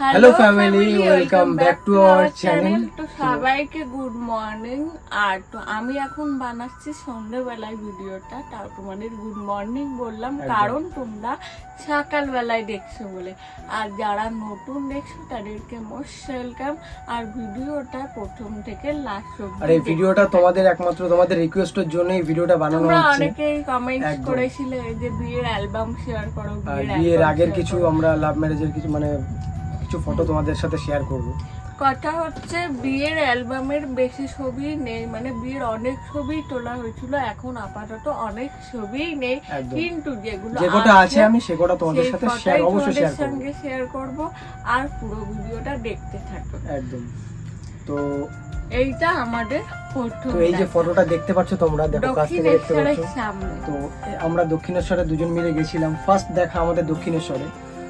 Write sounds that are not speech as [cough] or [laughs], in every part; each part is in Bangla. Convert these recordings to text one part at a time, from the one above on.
Hello family welcome back to our channel তো সবাইকে গুড মর্নিং আর তো আমি এখন বানাচ্ছি সন্ধ্যেবেলায় ভিডিওটা। তাও তোমাদের গুড মর্নিং বললাম কারণ তোমরা সকালবেলায় দেখছ বলে। আর যারা নতুন দেখছ তাদেরকে মোস্ট ওয়েলকাম আর ভিডিওটা প্রথম থেকে লাস্ট আর এই ভিডিওটা তোমাদের একমাত্র তোমাদের রিকোয়েস্টের জন্য এই ভিডিওটা বানানো হচ্ছে। অনেকেই কমেন্টস। করেছিলে যে বিয়ের অ্যালবাম শেয়ার করো বিয়ের আগের কিছু আমরা লাভ ম্যারেজের কিছু মানে কিছু ফটো তোমাদের সাথে শেয়ার করব। কথা হচ্ছে বিয়ের অ্যালবামের বেশি ছবি নেই মানে বিয়ের অনেক ছবি তোলা হয়েছিল এখন আপাতত অনেক ছবিই নেই। কিন্তু যেগুলো যে কটা আছে আমি সে কটা তোমাদের সাথে শেয়ার অবশ্যই শেয়ার করব। সঙ্গে শেয়ার করব আর পুরো ভিডিওটা দেখতে থাকো। একদম। তো এইটা আমাদের তো এই যে ফটোটা দেখতে পাচ্ছ তোমরা দেখো কাছ থেকে দেখতে পাচ্ছ। তো আমরা দক্ষিণেশ্বরে দুজন মিলে গেছিলাম। ফার্স্ট দেখা আমাদের দক্ষিণেশ্বরে।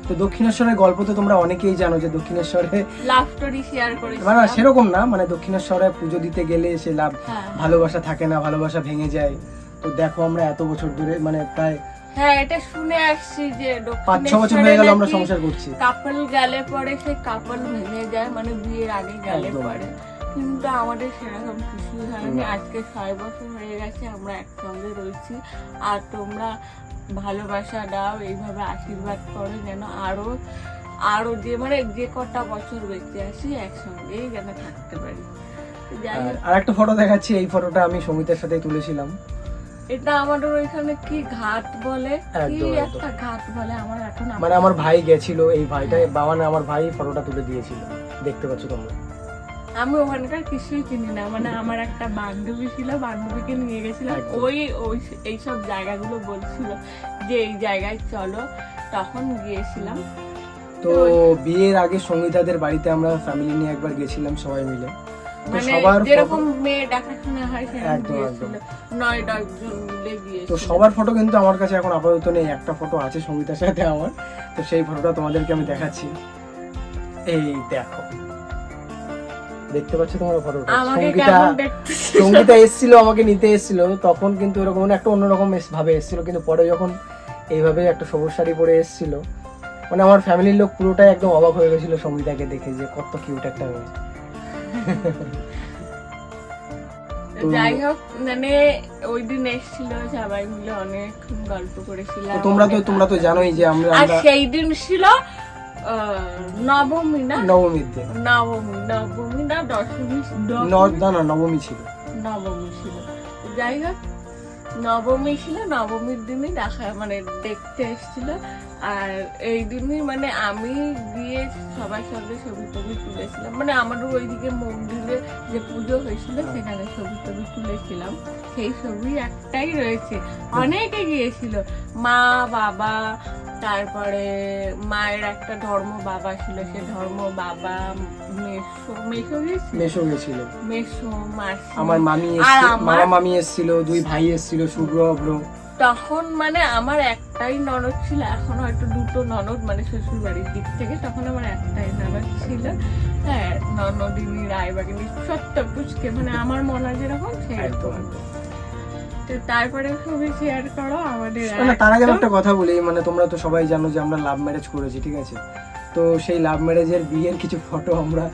তো দক্ষিণেশ্বরের গল্প তো তোমরা অনেকেই জানো যে দক্ষিণেশ্বরে লাভ স্টোরি শেয়ার করেছি মানে না, সেরকম না মানে দক্ষিণেশ্বরে পুজো দিতে গেলে সে লাভ হ্যাঁ। ভালোবাসা থাকে না ভালোবাসা ভেঙে যায়। তো দেখো আমরা এত বছর ধরে মানে প্রায় হ্যাঁ এটা শুনে আসছি যে পাঁচ ছ বছর হয়ে গেল আমরা সংসার করছি। কাপল গেলে পরে সেই কাপল ভেঙে যায় মানে বিয়ের আগে গেলে। পরে। কিন্তু আমাদের সেরকম কিছুই হয়নি। আজকে ছয় বছর হয়ে গেছে আমরা একসঙ্গে রয়েছি। আর তোমরা ভালোবাসা দাও এইভাবে আশীর্বাদ করো যেন আরও আরও যে মানে যে কটা বছর বেঁচে আসি একসঙ্গেই যেন থাকতে পারি। আর একটা ফটো দেখাচ্ছি এই ফটোটা আমি সমিতার সাথে তুলেছিলাম। এটা আমাদের ওইখানে কি ঘাট বলে? কি। একটা ঘাট বলে আমার এখন মানে আমার ভাই গেছিল এই ভাইটা মানে আমার ভাই ফটোটা তুলে দিয়েছিল। দেখতে পাচ্ছ তোমরা। আমি ওখানকার কিছুই চিনি না। মানে আমার একটা বান্ধবী ছিল বান্ধবীকে নিয়ে গেছিলাম একদম। ওই ওই এইসব জায়গাগুলো বলছিল যে এই জায়গায় চলো। তখন গিয়েছিলাম। তো বিয়ের আগে সঙ্গীতাদের বাড়িতে আমরা ফ্যামিলি নিয়ে একবার গেছিলাম সবাই মিলে। তো মানে সবার যেরকম মেয়ে দেখাশোনা হয় একদম, মিলে তো সবার ফটো কিন্তু আমার কাছে এখন আপাতত নেই। একটা ফটো আছে সঙ্গীতার সাথে আমার। তো সেই ফটোটা তোমাদেরকে আমি দেখাচ্ছি। এই দেখো। দেখতে পাচ্ছ তোমার ফটোটা সঙ্গীতা সঙ্গীতা এসেছিল আমাকে নিতে এসেছিল। তখন কিন্তু এরকম একটা অন্যরকম ভাবে এসেছিল। কিন্তু পরে যখন এইভাবে একটা সবুজ শাড়ি পরে এসেছিল মানে আমার ফ্যামিলির লোক পুরোটাই একদম অবাক হয়ে গেছিল সঙ্গীতাকে দেখে যে কত কিউট একটা মেয়ে। [laughs] যাই হোক মানে ওই দিন এসেছিল সবাই মিলে অনেক গল্প করেছিলাম তোমরা তো তোমরা তো জানোই যে আমরা আর সেই দিন ছিল নবমী না? নবমীর দিন। নবমী নবমী না দশমী? না না নবমী ছিল। নবমী ছিল। যাই হোক নবমী ছিল নবমীর দিনই দেখা মানে দেখতে এসেছিল। আর এই দিনই মানে আমি গিয়ে সবার সঙ্গে ছবি টবি তুলেছিলাম। মানে আমাদের ওইদিকে মন্দিরে যে পুজো হয়েছিল হ্যাঁ। সেখানে ছবি টবি তুলেছিলাম। সেই ছবি একটাই রয়েছে। অনেকে গিয়েছিল। মা বাবা তারপরে মায়ের একটা ধর্ম বাবা ছিল সে ধর্ম বাবা মেসো মেসো গেছিল মেসো মাসি আমার মামি আর আমার- মামা মামি এসেছিল দুই ভাই এসেছিল শুভ্র তখন মানে আমার একটাই ননদ ছিল এখন হয়তো দুটো ননদ মানে শ্বশুর বাড়ির দিক থেকে তখন আমার একটাই ননদ ছিল। হ্যাঁ ননদিনী রায়বাগিনী সত্য পুচকে মানে আমার মনে যেরকম সেরকম তো তারপরে ছবি শেয়ার করো আমাদের মানে তার আগে একটা কথা বলি মানে তোমরা তো সবাই জানো যে আমরা লাভ ম্যারেজ করেছি ঠিক আছে? তো সেই লাভ ম্যারেজের বিয়ের কিছু ফটো আমরা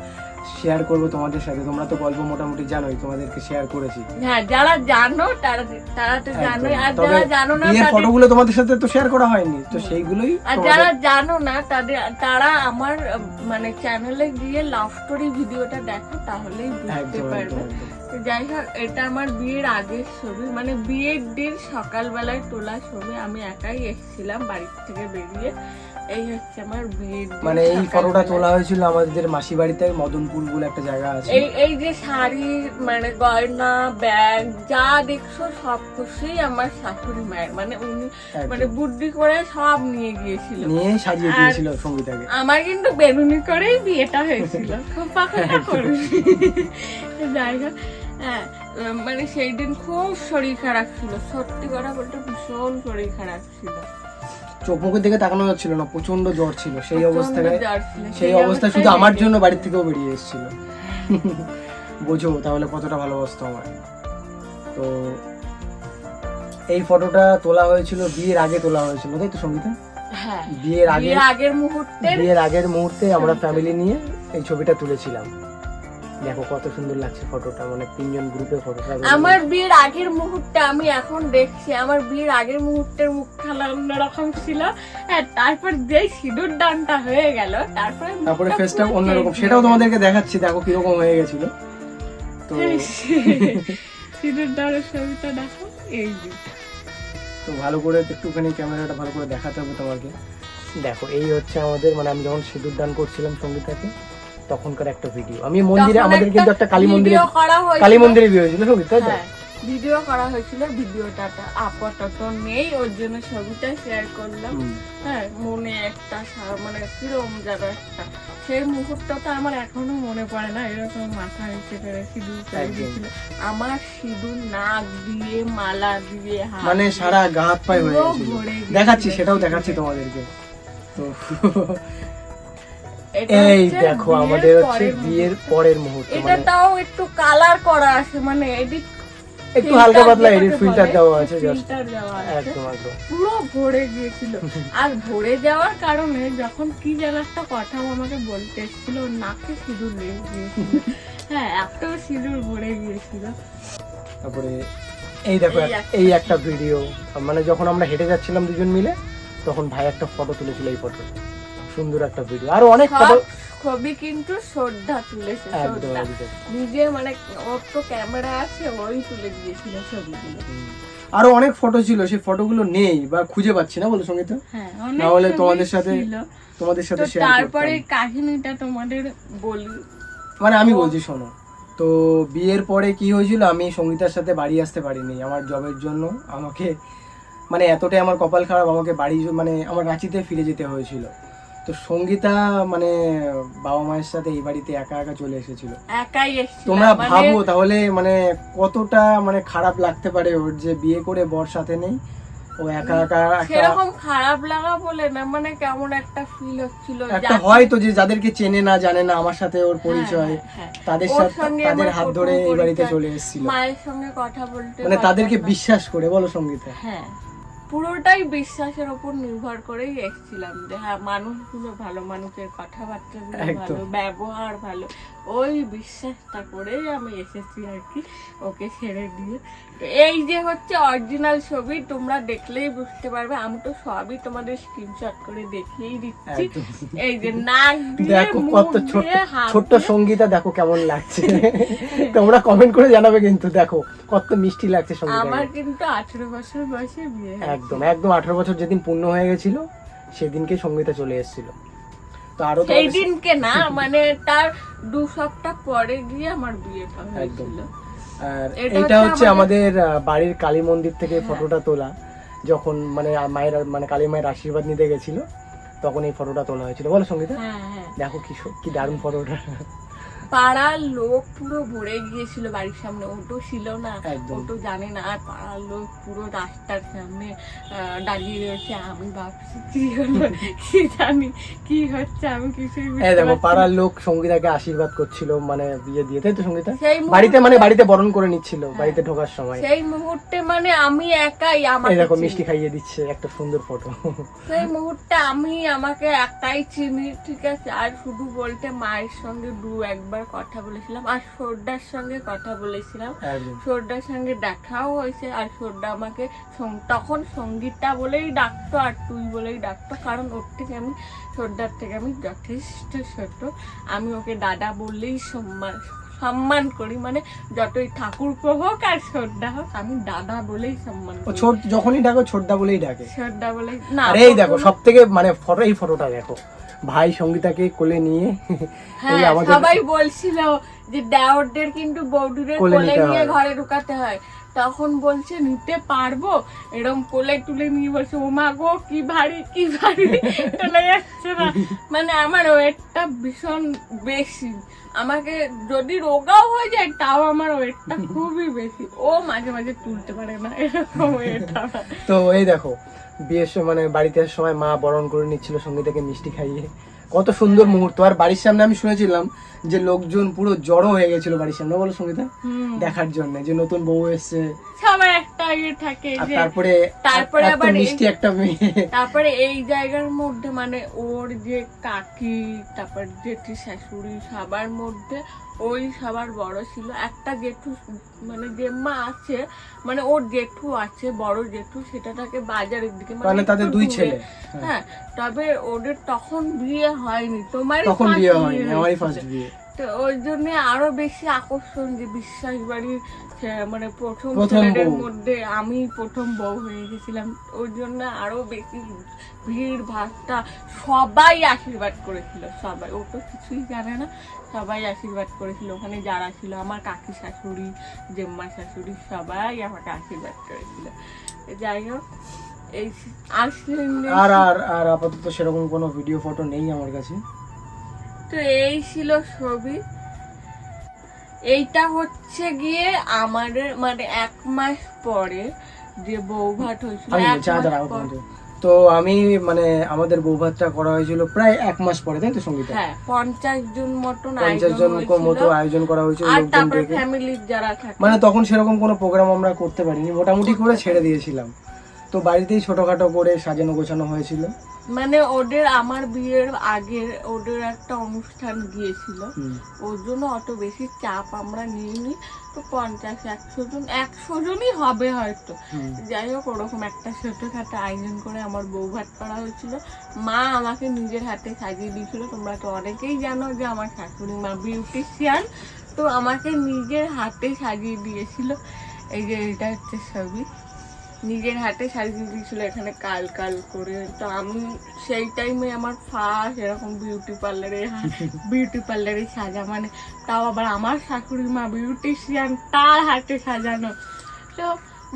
শেয়ার করব তোমাদের সাথে। তোমরা তো গল্প মোটামুটি জানোই তোমাদেরকে শেয়ার করেছি। হ্যাঁ যারা জানো তারা তারা তো জানো আর যারা জানো না বিয়ের ফটোগুলো তোমাদের সাথে তো শেয়ার করা হয়নি। তো সেইগুলোই আর যারা জানো না তাদের তারা আমার মানে চ্যানেলে গিয়ে লাভ স্টোরি ভিডিওটা দেখো তাহলেই বুঝতে পারবে। যাই হোক এটা আমার বিয়ের আগের ছবি। মানে বিয়ের দিন সকালবেলায় তোলা ছবি। আমি একাই এসেছিলাম বাড়ির থেকে বেরিয়ে। এই হচ্ছে আমার বিয়ের মানে এই ফটোটা তোলা হয়েছিল আমাদের মাসি বাড়িতে মদনপুর বলে একটা জায়গা আছে। এই এই যে শাড়ি মানে গয়না ব্যাগ যা দেখছ সব কিছুই আমার শাশুড়ি মায়ের। মানে উনি মানে বুদ্ধি করে সব নিয়ে গিয়েছিল। নিয়ে সাজিয়ে দিয়েছিল সঙ্গীতাকে। আমার কিন্তু বেলুনি করেই বিয়েটা হয়েছিল। খুব হোক হ্যাঁ মানে সেই দিন খুব শরীর খারাপ ছিল। সত্যি কথা বলতে ভীষণ শরীর খারাপ ছিল। চোখ মুখের দিকে তাকানো যাচ্ছিল না প্রচণ্ড জ্বর ছিল। সেই অবস্থায় সেই অবস্থায় শুধু আমার জন্য বাড়ির থেকেও বেরিয়ে এসেছিল। বোঝো তাহলে কতটা ভালোবাসতো আমার তো এই ফটোটা তোলা হয়েছিল বিয়ের আগে তোলা হয়েছিল তাই তো সঙ্গীতা? বিয়ের হ্যাঁ। বিয়ের আগে আগের মুহূর্তে বিয়ের আগের মুহূর্তে আমরা ফ্যামিলি নিয়ে এই ছবিটা তুলেছিলাম। দেখো কত সুন্দর লাগছে ফটোটা মানে তিনজন গ্রুপে ফটোটা আমার বিয়ের আগের মুহূর্তে আমি এখন দেখছি। আমার বিয়ের আগের মুহূর্তের মুখ খেলা অন্যরকম ছিল। হ্যাঁ তারপর যেই সিঁদুর দানটা হয়ে গেল তারপরে তারপরে ফেসটা অন্যরকম। সেটাও তোমাদেরকে দেখাচ্ছি দেখো কীরকম হয়ে গেছিল। তো [laughs] সিঁদুর দানের ছবিটা দেখো এই যে। তো ভালো করে একটুখানি ক্যামেরাটা ভালো করে দেখাতে হবে তোমাকে। দেখো এই হচ্ছে আমাদের মানে আমি যখন সিঁদুর দান করছিলাম সঙ্গীতাকে তখনকার একটা ভিডিও আমি মন্দিরে আমাদের কিন্তু একটা কালী মন্দিরে। কালী মন্দিরে বিয়ে হয়েছিল সংগীত তাই তো? হ্যাঁ ভিডিও করা হয়েছিল ভিডিওটা তো আপাতত নেই ওর জন্য ছবিটা শেয়ার করলাম। হ্যাঁ মনে একটা মানে কিরম যেন একটা। সেই মুহূর্তটা আমার এখনও মনে পড়ে না এরকম মাথা নিচে করে সিঁদুর দিয়েছিল। আমার সিঁদুর নাক দিয়ে মালা দিয়ে মানে সারা গা হাত পায়ে হয়ে গেছিল দেখাচ্ছি সেটাও দেখাচ্ছি তোমাদেরকে। তো [laughs] এই দেখো আমাদের হচ্ছে বিয়ের পরের মুহূর্ত এটা মানে তাও একটু কালার করা আছে মানে এডিট একটু হালকা পাতলা এডিট ফিল্টার দেওয়া আছে ফিল্টার দেওয়া একদম একদম। পুরো ভরে গিয়েছিল। [laughs] আর ভরে যাওয়ার কারণে যখন কি যেন একটা কথা আমাকে বলতে এসেছিল নাকে সিঁদুর লেগে গিয়েছিল [laughs] হ্যাঁ এত সিঁদুর ভরে গিয়েছিল। তারপরে এই দেখো এই একটা- ভিডিও মানে যখন আমরা হেঁটে যাচ্ছিলাম দুজন মিলে তখন ভাই একটা ফটো তুলেছিল এই ফটো সুন্দর একটা ভিডিও আরও অনেক ফটো সব কিন্তু শ্রদ্ধা তুলেছে একদম শ্রদ্ধা। একদম। নিজে মানে ওর তো ক্যামেরা আছে ওই তুলে দিয়েছিল ছবিগুলো। আরও অনেক ফটো ছিল সেই ফটোগুলো নেই বা খুঁজে পাচ্ছি না বলো সংগীত। হ্যাঁ না হলে তোমাদের সাথে তোমাদের সাথে শেয়ার তারপরে কাহিনীটা তোমাদের বলি। মানে আমি বলছি শোনো। তো বিয়ের পরে কি হয়েছিল? আমি সঙ্গীতার সাথে বাড়ি আসতে পারিনি। আমার জবের জন্য আমাকে মানে এতটাই আমার কপাল খারাপ আমাকে বাড়ি মানে আমার রাঁচিতে ফিরে যেতে হয়েছিল। তো সঙ্গীতা মানে বাবা মায়ের সাথে এই বাড়িতে একা একা চলে এসেছিল। একাই তোমরা মানে ভাবো তাহলে মানে কতটা মানে খারাপ লাগতে পারে ওর যে বিয়ে করে বর সাথে নেই ও একা একা সেরকম খারাপ লাগা বলে না মানে কেমন একটা ফিল হচ্ছিল একটা হয় তো যে যাদেরকে চেনে না জানে না আমার সাথে ওর পরিচয় হ্যাঁ, হ্যাঁ, তাদের সাথে তাদের হাত ধরে এই বাড়িতে চলে এসেছিল। মায়ের সঙ্গে কথা বলতে মানে তাদেরকে বিশ্বাস করে বলো সঙ্গীতা। হ্যাঁ। পুরোটাই বিশ্বাসের উপর নির্ভর করেই এসেছিলাম যে হ্যাঁ মানুষগুলো ভালো মানুষের কথাবার্তা ভালো ব্যবহার ভালো। ওই বিশ্বাসটা করেই আমি এসেছি আর কি ওকে ছেড়ে দিয়ে। তো এই যে হচ্ছে অরিজিনাল ছবি তোমরা দেখলেই বুঝতে পারবে আমি তো সবই তোমাদের স্ক্রিনশট করে দেখিয়েই দিচ্ছি। এই যে নাক দিয়ে দেখো কত ছোট ছোট্ট সঙ্গীতা দেখো কেমন লাগছে। তোমরা কমেন্ট করে জানাবে কিন্তু দেখো কত মিষ্টি লাগছে সঙ্গীতা আমার কিন্তু আঠেরো বছর বয়সে বিয়ে একদম একদম আঠারো বছর যেদিন পূর্ণ হয়ে গেছিল সেদিনকে সঙ্গীতা চলে এসেছিল। আরও সেই দিনকে না মানে তার দু সপ্তাহ পরে গিয়ে আমার বিয়েটা হয়েছিল। আর এটা হচ্ছে আমাদের- বাড়ির কালী মন্দির থেকে হ্যাঁ। ফটোটা তোলা। যখন মানে মায়ের মানে কালী মায়ের আশীর্বাদ নিতে গেছিল তখন এই ফটোটা তোলা হয়েছিল। বলো সঙ্গীতা হ্যাঁ হ্যাঁ। দেখো কি কি দারুণ ফটোটা পাড়ার লোক পুরো ভরে গিয়েছিল বাড়ির সামনে। ওটো ছিল না। ওটো জানে না। আর পাড়ার লোক পুরো রাস্তার সামনে দাঁড়িয়ে রয়েছে। আমি ভাবছি কি হলো? কি জানি কি হচ্ছে? আমি কিছুই দেখো পাড়ার লোক সঙ্গীতাকে আশীর্বাদ করছিল মানে বিয়ে দিয়ে। তাই তো সঙ্গীতা? বাড়িতে মানে বাড়িতে বরণ করে নিচ্ছিল বাড়িতে ঢোকার সময়। সেই মুহূর্তে মানে আমি একাই আমার দেখো মিষ্টি খাইয়ে দিচ্ছে একটা সুন্দর ফটো সেই মুহূর্তে আমি আমাকে একাই চিনি ঠিক আছে? আর শুধু বলতে মায়ের সঙ্গে দু একবার কথা বলেছিলাম আর সর্দার সঙ্গে কথা বলেছিলাম। সর্দার সঙ্গে দেখাও হয়েছে আর সর্দা আমাকে তখন সঙ্গীতটা বলেই ডাকতো আর তুই বলেই ডাকতো। কারণ ওর থেকে আমি সর্দার থেকে আমি যথেষ্ট ছোট। আমি ওকে দাদা বললেই সম্মান সম্মান করি। মানে যতই ঠাকুর হোক আর সর্দা হোক আমি দাদা বলেই সম্মান করি। ছোট যখনই ডাকো ছোটদা বলেই ডাকে। সর্দা বলেই না এই দেখো সব থেকে মানে ফটো এই ফটোটা দেখো। ভাই সঙ্গীতাকে কোলে নিয়ে এই হ্যাঁ আমাদের সবাই বলছিল যে দেওরদের কিন্তু বৌদুরের কোলে নিয়ে ঘরে ঢুকাতে হয়। তখন বলছে নিতে পারব? এরকম কোলে তুলে নিয়ে বলছে ও মা গো কি ভারী কি ভারী [laughs] চলে যাচ্ছে না মানে আমার ওয়েটটা ভীষণ বেশি। আমাকে যদি রোগাও হয়ে যায় তাও আমার ওয়েটটা [laughs] খুবই বেশি। ও মাঝে মাঝে তুলতে পারে না এরকম ওয়েট তো এই দেখো বিয়ের সময় মানে বাড়িতে সময় মা বরণ করে নিচ্ছিল সঙ্গীতাকে মিষ্টি খাইয়ে। কত সুন্দর মুহূর্ত। আর বাড়ির সামনে আমি শুনেছিলাম যে লোকজন পুরো জড়ো হয়ে গেছিল বাড়ির সামনে বলো সঙ্গীতা? দেখার জন্য যে নতুন বউ এসছে। সবাই একটা একটা ইয়ে থাকে যে তারপরে তারপরে আবার মিষ্টি একটা মেয়ে। তারপরে এই জায়গার মধ্যে মানে ওর যে কাকি তারপর জেঠি শাশুড়ি সবার মধ্যে ওই সবার বড় ছিল। একটা জেঠু মানে জেম্মা আছে মানে ওর জেঠু আছে বড় জেঠু সেটা থাকে বাজারের দিকে মানে তাদের দুই ছেলে। হ্যাঁ তবে ওদের তখন বিয়ে হয়নি। তোমার তখন বিয়ে হয়নি আমারই ফার্স্ট বিয়ে। তো ওই জন্য আরও বেশি আকর্ষণ যে বিশ্বাস বাড়ির মানে প্রথম ছেলেদের মধ্যে আমি প্রথম বউ হয়ে গেছিলাম। ওই জন্য আরও বেশি ভিড় ভাট্টা সবাই আশীর্বাদ করেছিল সবাই। ও তো কিছুই জানে না সবাই আশীর্বাদ করেছিল। ওখানে যারা ছিল আমার কাকি শাশুড়ি জেম্মা শাশুড়ি সবাই আমাকে আশীর্বাদ করেছিল। যাই হোক এই আসলে আর আর আর আপাতত সেরকম কোনো ভিডিও ফটো নেই আমার কাছে। তো এই ছিল ছবি। এইটা হচ্ছে গিয়ে আমাদের মানে এক মাস পরে যে বৌভাত হয়েছিল মাস দাঁড়া পর- তো আমি মানে আমাদের বৌভাতটা করা হয়েছিল প্রায় এক মাস পরে তাই তো সঙ্গীতা? হ্যাঁ পঞ্চাশ জন মতন পঞ্চাশ জন মতো আয়োজন করা হয়েছিল ফ্যামিলির যারা থাকে। মানে তখন সেরকম কোনো প্রোগ্রাম আমরা করতে পারিনি মোটামুটি করে ছেড়ে দিয়েছিলাম। তো বাড়িতেই ছোটখাটো করে সাজানো গোছানো হয়েছিল। মানে ওদের আমার বিয়ের আগে ওদের একটা অনুষ্ঠান গিয়েছিল। ওর জন্য অত বেশি চাপ আমরা নিইনি। তো পঞ্চাশ একশো জন একশো জনই হবে হয়তো। যাই হোক ওরকম একটা ছোটখাটো আয়োজন করে আমার বউ ভাত করা হয়েছিল। মা আমাকে নিজের হাতে সাজিয়ে দিয়েছিল। তোমরা তো অনেকেই জানো যে আমার শাশুড়ি মা বিউটিশিয়ান তো আমাকে নিজের হাতে সাজিয়ে দিয়েছিল। এই যে এটা হচ্ছে ছবি। নিজের হাতে সাজিয়ে দিয়েছিল এখানে কাল কাল করে। তো আমি সেই টাইমে আমার ফার্স্ট এরকম বিউটি পার্লারে বিউটি পার্লারে সাজা মানে তাও আবার আমার শাশুড়ি মা বিউটিশিয়ান তার হাতে সাজানো। তো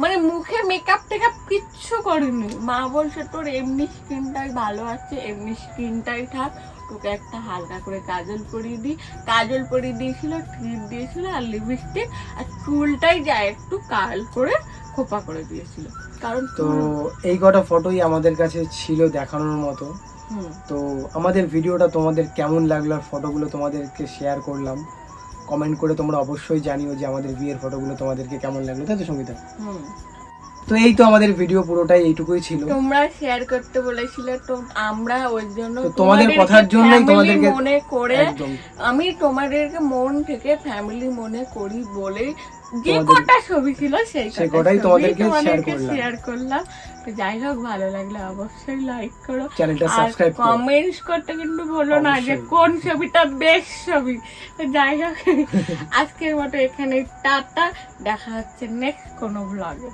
মানে মুখে মেকআপ টেকআপ কিচ্ছু করিনি। মা বলছে, তোর এমনি স্কিনটাই ভালো আছে, এমনি স্কিনটাই থাক, তোকে একটা হালকা করে কাজল পরিয়ে দিই। কাজল পরিয়ে দিয়েছিল টিপ দিয়েছিল আর লিপস্টিক আর চুলটাই যায় একটু কাল করে খোপা করে দিয়েছিল। কারণ তো এই কটা ফটোই আমাদের কাছে ছিল দেখানোর মতো। তো আমাদের ভিডিওটা তোমাদের কেমন লাগল আর ফটোগুলো তোমাদেরকে শেয়ার করলাম। কমেন্ট করে তোমরা অবশ্যই জানিও যে আমাদের বিয়ের ফটোগুলো তোমাদেরকে কেমন লাগল। তাই তো সঙ্গীতা? তো এই তো আমাদের ভিডিও পুরোটাই এইটুকুই ছিল। তোমরা শেয়ার করতে বলেছিলে তো আমরা ওই জন্য তোমাদের কথার জন্যই তোমাদেরকে- মনে করে একদম। আমি তোমাদেরকে মন থেকে ফ্যামিলি মনে করি বলে যে কটা ছবি ছিল সেই সেই কটাই তোমাদেরকে। শেয়ার করলাম। তো যাই হোক ভালো লাগলে অবশ্যই লাইক করো। চ্যানেলটা সাবস্ক্রাইব করো। কমেন্টস করতে কিন্তু বলো না যে কোন ছবিটা বেস্ট ছবি। তো যাই হোক [laughs] আজকের মতো এখানে টাটা। দেখা হচ্ছে নেক্সট কোনো ব্লগে